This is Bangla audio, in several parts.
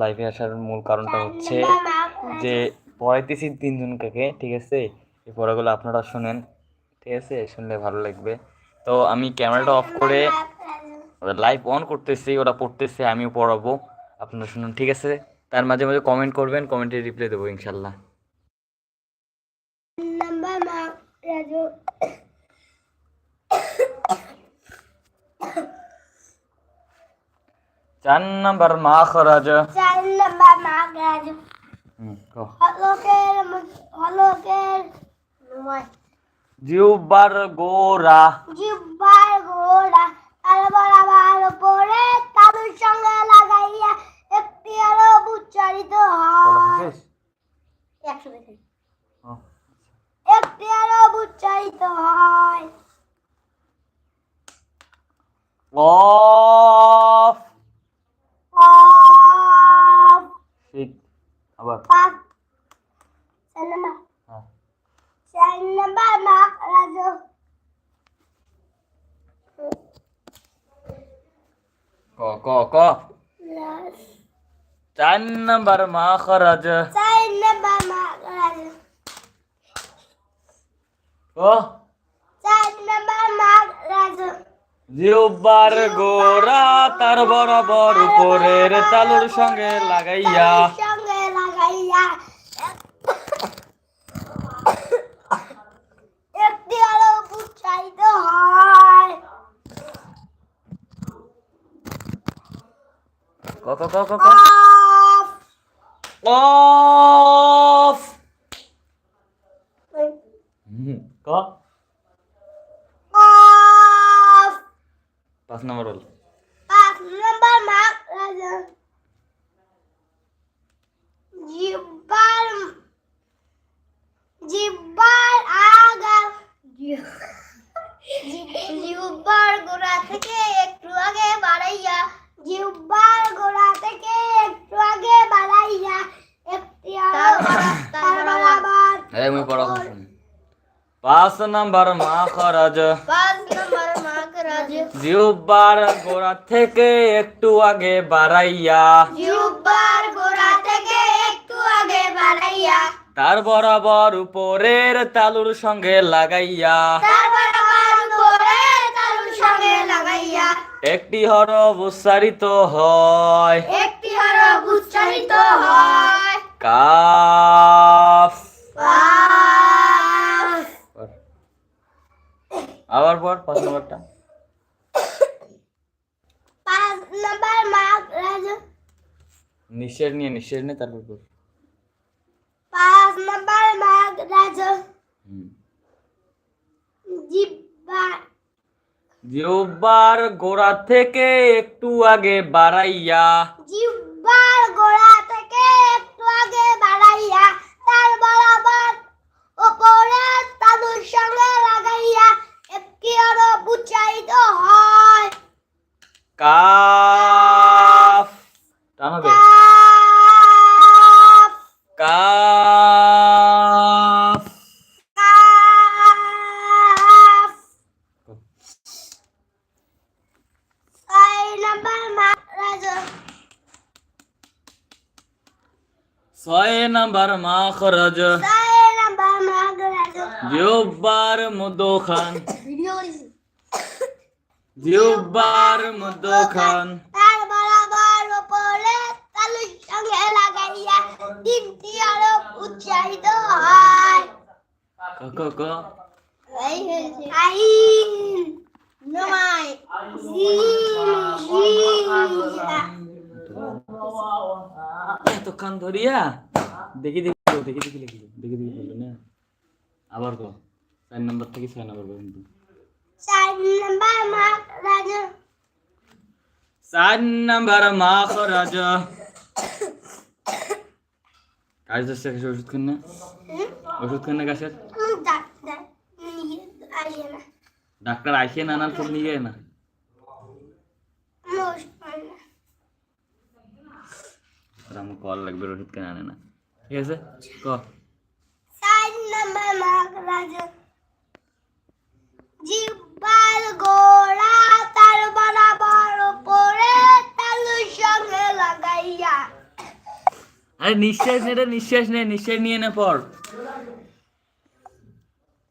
লাইভে আসার মূল কারণটা হচ্ছে যে পড়াইতেছি তিনজনকে ঠিক আছে? এই পড়াগুলো আপনারা শোনেন ঠিক আছে? শুনলে ভালো লাগবে। তো আমি ক্যামেরাটা অফ করে লাইভ অন করতেছি ওরা পড়তেছে আমিও পড়াবো। আপনারা শুনুন ঠিক আছে? তার মাঝে মাঝে কমেন্ট করবেন কমেন্টে রিপ্লাই দেবো ইনশাল্লাহ। চার নাম্বার মাখরাজ। কো Hello, kid. Hello, kid. জিউবার গোরা জিব্বার ঘোড়া তার বরাবর উপরে তাদের সঙ্গে লাগাইয়া একটি আলো উচ্চারিত হয়। একশো একটি আলো উচ্চারিত হয়। অফ অফ ঠিক আবার পাঁচ চার নম্বর হ্যাঁ চার নম্বর মাক রাজু ক ক ক চার নাম্বার মাখরাজ চার নম্বর মাক রাজু ক চার নম্বর মাক গোরা তার বরাবর উপরের তালুর সঙ্গে লাগাইয়া। সঙ্গে লাগাইয়া একটি আলো উৎসাহিত হয়। ক ক ক ক ক অফ অফ হুম, ক অফ পাঁচ নম্বর বল পাঁচ নম্বর মাক রাজা জিব্বার জিব্বার আগা জিব্বার গোড়া থেকে একটু আগে বাড়াইয়া জিব্বার গোড়া থেকে একটু আগে বাড়াইয়া একটি আলো তার বরাবর এই মুই পড়া শুন পাঁচ নাম্বার রাজা জিউবার গোড়া থেকে একটু আগে বাড়াইয়া। গোড়া থেকে একটু আগে বাড়াইয়া। তার বরাবর উপরের তালুর সঙ্গে লাগাইয়া। তালুর সঙ্গে একটি হরফ উচ্চারিত হয়। একটি হরফ উচ্চারিত হয়। কাফ কাফ। আবার পর পাঁচ নম্বরটা। পাঁচ নম্বর নিঃশ্বাস নিয়ে নিঃশ্বাস নিয়ে তারপর পর পাঁচ নম্বর হুম। গোড়া থেকে একটু আগে বাড়াইয়া জিব্বার গোড়া থেকে একটু আগে বাড়াইয়া তার বরাবর উপরে তালুর সঙ্গে লাগাইয়া একটি হরফ উচ্চারিত হয় কাফ টান হবে কাফ কাফ কাফ ছয় নম্বর মাকরাজ ছয় নাম্বার মাখরাজ ছয় নম্বর মাকরাজ জিহ্বার মধ্যখান ভিডিও জিহ্বার মধ্যখান তার বরাবর উপরে তালুর সঙ্গে লাগাইয়া তিনটি হরফ উচ্চারিত হয় ক ক আইন নমাই জিয়া এতক্ষণ ধরিয়া দেখি দেখি তো, দেখি দেখি লিখি দেখি দেখি বলল না আবার কো চার নম্বর থেকে ছয় নম্বর পর্যন্ত চার নম্বর মাকরাজ চার নাম্বার মাখরাজ কাজ দিচ্ছে কাছে ওষুধ খান না ওষুধ খান না গাছের ডাক্তার নিয়ে আসে না ডাক্তার আইসে না আনার খেলে নিয়ে যায় না মুশকিল না আর আমার কল লাগবে ওষুধ কেন আনে না ঠিক আছে ক চার নম্বর মাকরাজ জিব্বার গোড়া তার বরাবর উপরে তালুর সঙ্গে লাগাইয়া। আরে নিঃশ্বাস নে নিঃশ্বাস নে নিঃশ্বাস নিয়ে না পর।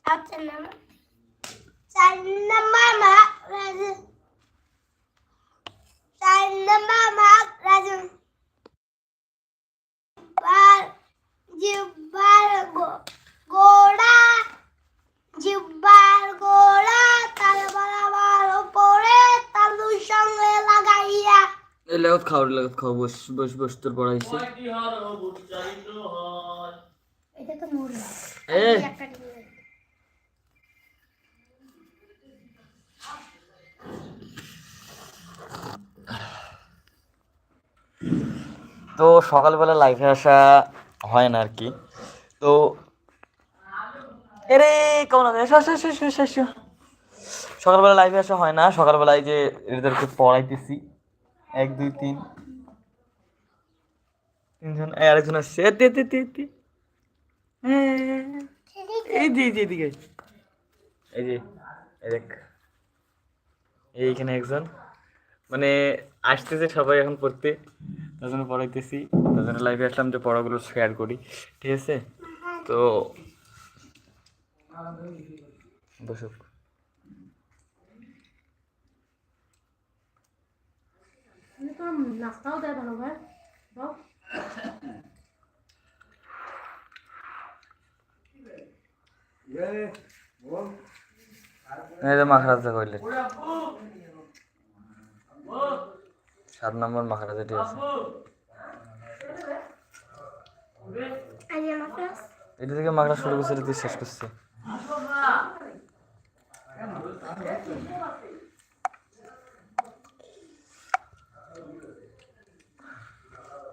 আচ্ছা নাম্বার চার নাম্বার মাক রাজু চার নাম্বার মাক রাজু বার জিব্বার গো- গোড়া জিব্বার গোড়া তাল বরাবর উপরে তালুর সঙ্গে লাগাইয়া এই লেগত খাও বস বস বস তোর পড়াইছে এটা তো এ! তো সকালবেলা লাইফে আসা হয় না আর কি তো এরে কেমন। সকালবেলা লাইফে আসা হয় না। সকালবেলায় যে এদেরকে পড়াইতেছি। এক দুই তিন। তিনজন আরেকজন আসছে। এ, তে, তে, তে, তে। হ্যাঁ, এই যে এই যে এই যে এই দেখ। এইখানে একজন। মানে আসতেছে সবাই এখন পড়তে। তার জন্য পড়াইতেছি। তার জন্য লাইভে আসলাম যে পড়াগুলো শেয়ার করি। ঠিক আছে? তো নাস্তাও দেয় দাও। এই যে মাখারাজা কইলে সাত নম্বর মাখারাজাটি আছে এটা থেকে মাখরা শুরু করছে এটা দিয়ে শেষ করছে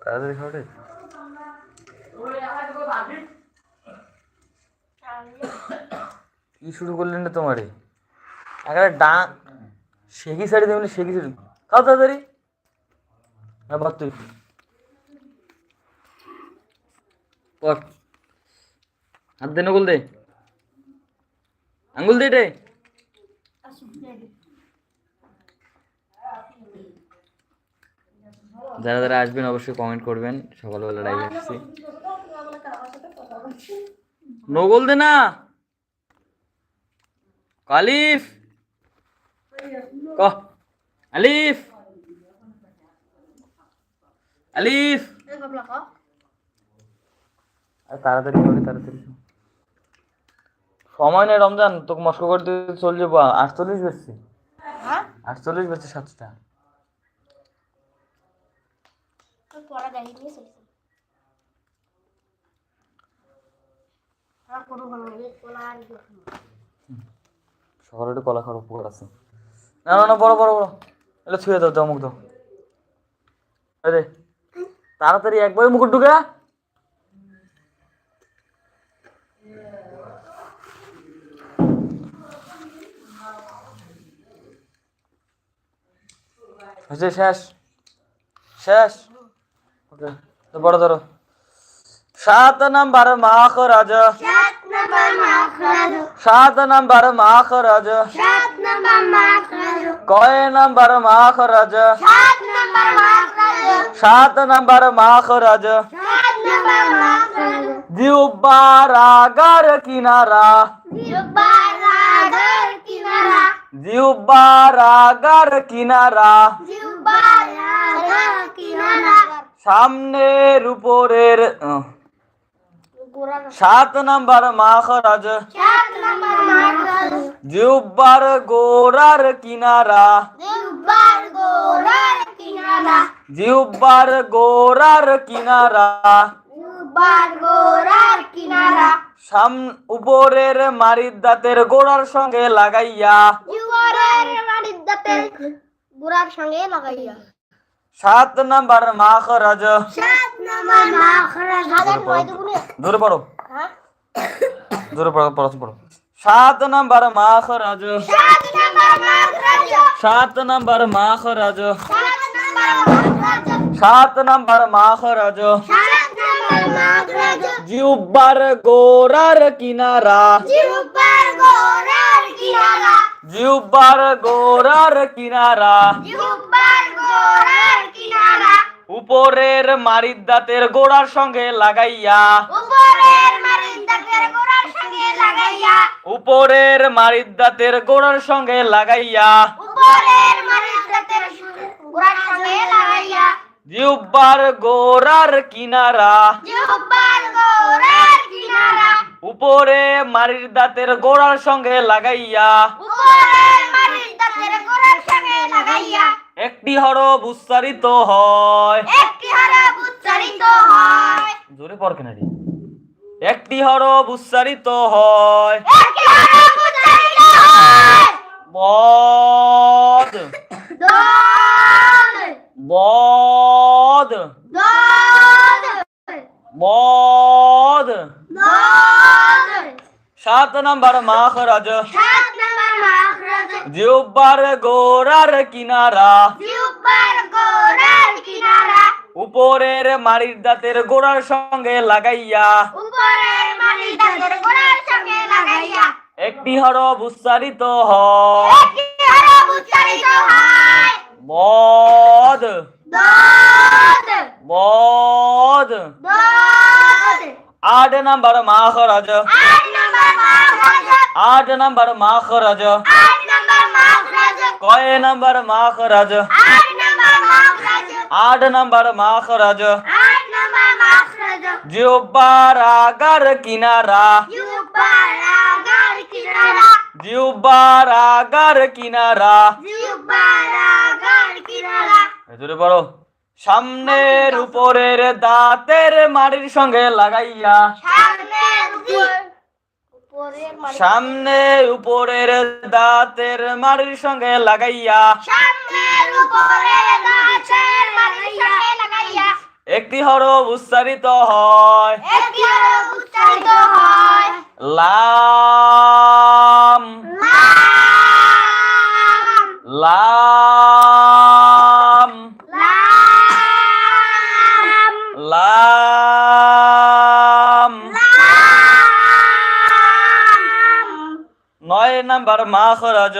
তাড়াতাড়ি খাওয়া রে। কি শুরু করলেন না তোমারে? একেবারে ডা শেখি শাড়ি দেবেন, শেখি শাড়ি খাও তাড়াতাড়ি। হ্যাঁ বাদ তুই। হাত দে, নকুল দে। আঙ্গুল দে রে যারা যারা আসবেন অবশ্যই কমেন্ট করবেন। সকালবেলা লাইভে আসছি। নগল দে না! কালিফ! ক আলিফ! আলিফ! তাড়াতাড়ি করে তাড়াতাড়ি সময় নেই রমজান তোকে মস্কো করতে চল যাব। আটচল্লিশ বেশি হ্যাঁ? আটচল্লিশ বেশি সাতটা তোর পড়া কোনো ভালো নেই কোলা আছে। না না না, বড় বড় বড়। ছুঁয়ে দাও মুখ তাড়াতাড়ি একবার মুকুট ঢুকে শেষ। শেষ। ওকে তো বড় ধরো। সাত নাম্বার মাখ রাজা সাত নাম্বার মাখ রাজু কয় নাম্বার মাখ রাজা সাত নাম্বার মাখ রাজু জিউবার কিনারা। রাগার রাগার কিনারা। সামনের উপরের সাত নাম্বার মাখ রাজা গোড়ার কিনারা। জিব্বার গোরার কিনারা। জিউবার গোরার কিনারা। জিব্বার সাম উপরের মারির দাঁতের গোড়ার সঙ্গে লাগাইয়া। গোরার সঙ্গে লাগাইয়া। সাত নাম্বার মাখ রাজা সাত নাম্বার দুগুণে ধরে পড়ো। হ্যাঁ? ধরে পড়ো পড়াশোনা পড়ো। সাত নাম্বার মাখ রাজা সাত নাম্বার মাখ রাজু সাত নাম্বার মাখ রাজা সাত নাম্বার মাখ রাজু সাত নাম্বার মাখ রাজা সাত নাম্বার মাখ রাজু জিউবার গোরার কিনারা। জিব্বার গোরার কিনারা। জিউবার গোরার কিনারা। গোরার কিনারা উপরের মারির দাঁতের গোড়ার সঙ্গে লাগাইয়া। উপরের মারির দাঁতের গোড়ার সঙ্গে লাগাইয়া। উপরের মারির দাঁতের গোড়ার সঙ্গে লাগাইয়া। উপরের মারির দাঁতের গোড়ার সঙ্গে লাগাইয়া। জিহ্বার গোড়ার কিনারা। জিহ্বার গোড়ার কিনারা। উপরে মারির দাঁতের গোড়ার সঙ্গে লাগাইয়া। উপরের মারির দাঁতের গোড়ার সঙ্গে লাগাইয়া। একটি হরফ উচ্চারিত হয়। একটি হরফ উচ্চারিত হয়। জোরে পড় কেন রে? একটি হরফ উচ্চারিত হয়। একটি হরফ উচ্চারিত হয়। বদ। দল। বদ। দল। বদ। দল। সাত নাম্বার মাখরাজ। সাত জিউব্বার গোড়ার কিনারা। উপরের মারির দাঁতের গোড়ার সঙ্গে লাগাইয়া। একটি হরব উচ্চারিত হয়। মদ। বদ আট নাম্বার মা খরচ আট নাম্বার আট নাম্বার মাখরাজ। কয় নাম্বার মাখরাজ? আট নাম্বার মাখরাজ। জিউবার কিনারা। জিউবার আগার কিনারা। ভেতরে বড় সামনের উপরের দাঁতের মাড়ির সঙ্গে লাগাইয়া। সামনের সামনে উপরের দাঁতের মাড়ির সঙ্গে লাগাইয়া। একটি হর উচ্চারিত হয়। লাম। লাম। লাম। লাম। নয় নাম্বার মা খরচ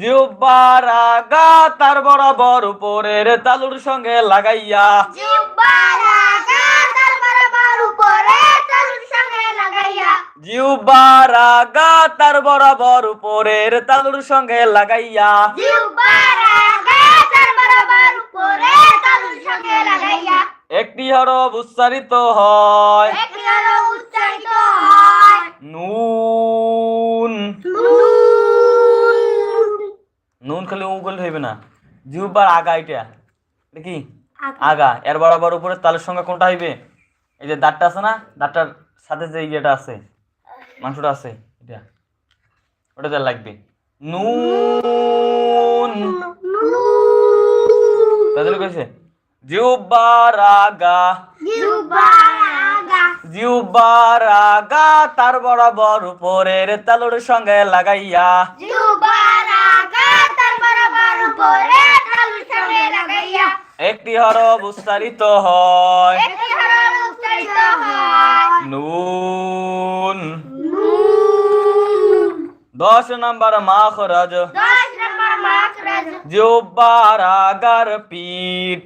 জিহ্বার আগা তার বরাবর উপরের তালুর সঙ্গে লাগাইয়া। জিহ্বার আগা তার বরাবর উপরের তালুর সঙ্গে লাগাইয়া। একটি হরব উচ্চারিত হয়। খালি উ করলে হইবে না। জিহ্বার আগা এটা এটা কি আগা। এর বরাবর উপরে তালের সঙ্গে কোনটা হইবে? এই যে দাঁতটা আছে না? দাঁতটার সাথে যে ইয়েটা আছে মাংসটা আছে এটা। ওটা যা লাগবে। নুন। তাদের কইছে জিহ্বার আগা। জিহ্বার আগা আগা তার বরাবর উপরের তালুর সঙ্গে লাগাইয়া। জিহ্বার একটি হরফ উচ্চারিত হয়। নুন। দশ নম্বর মাখ রাজ জিউবার আগার পীঠ।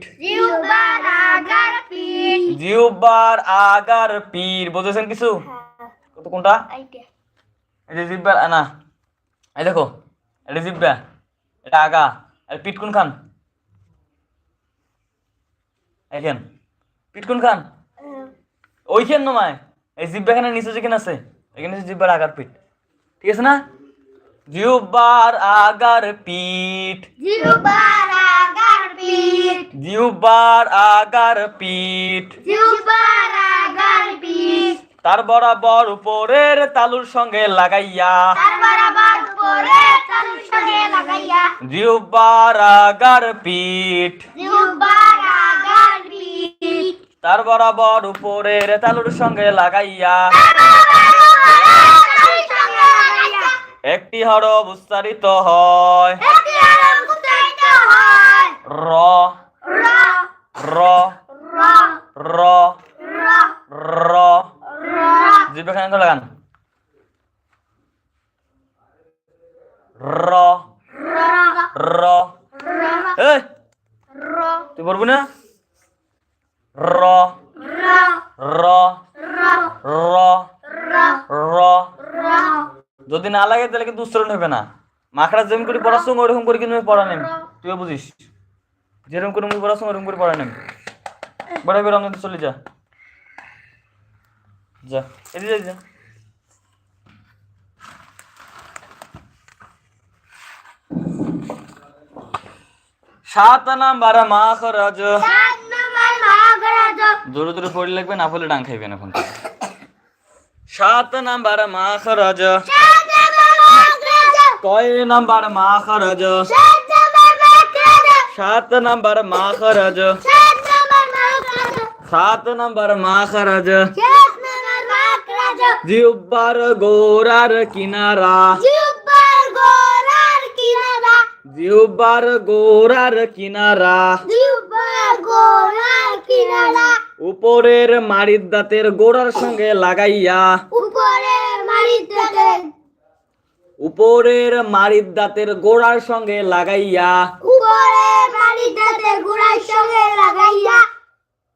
জিউবার আগার পিঠ। বুঝেছেন কিছু? হ্যাঁ। কত কোনটা? এটা জিব্বার না। এই দেখো এটা জিব্বা এটা আগা। আর পিঠ কোন খান। এখান পিঠ কোন খান ওইখান নমায়। এই জিব্বা এখানে নিচে যেখানে আছে এখানে জিব্বার আগার পিঠ ঠিক আছে না? জিহ্বার আগার পিঠ জিহ্বার আগার পিঠ জিহ্বার আগার পিঠ জিহ্বার আগার পিঠ তার বরাবর উপরের তালুর সঙ্গে লাগাইয়া। তার বরাবর উপরে জিউবারাগার পিঠ তার বরাবর উপরের তালুর সঙ্গে লাগাইয়া একটি হর উচ্চারিত হয়। র র র র র। লাগান। র। র। এই তুই ro না? ro র। র। র। যদি না লাগে তাহলে কিন্তু উচ্চারণ হবে না। মাখড়া যেমন করে পড়ার সঙ্গে ওরকম করে কিন্তু পড়া নেম তুই বুঝিস। যেরকম করে মুই পড়ার সঙ্গে ওরকম করে পড়া নেম বড় বেরো আমাদের চলে যা। যা। এদিকে যা। সাত নাম্বার মাখ খরচ জোরে দূরে পড়ে লাগবে না বলে ডাং না ফোন সাত নাম্বার মাখ খরচ কয় নাম্বার মাখ খরচ সাত নাম্বার মাখ খরচ সাত নাম্বার মাখ খরচ জিউবার গোরার কিনারা জিহ্বার গোরার কিনারা। উপরের মারির দাঁতের গোড়ার সঙ্গে লাগাইয়া। উপরের মারির দাঁতের। গোড়ার সঙ্গে লাগাইয়া। গুড়ার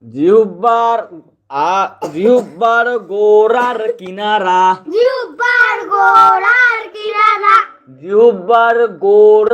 জিহ্বার আ জিহ্বার গোড়ার কিনারা। জিব্বার গোরার কিনারা। জিহ্বার গোড়া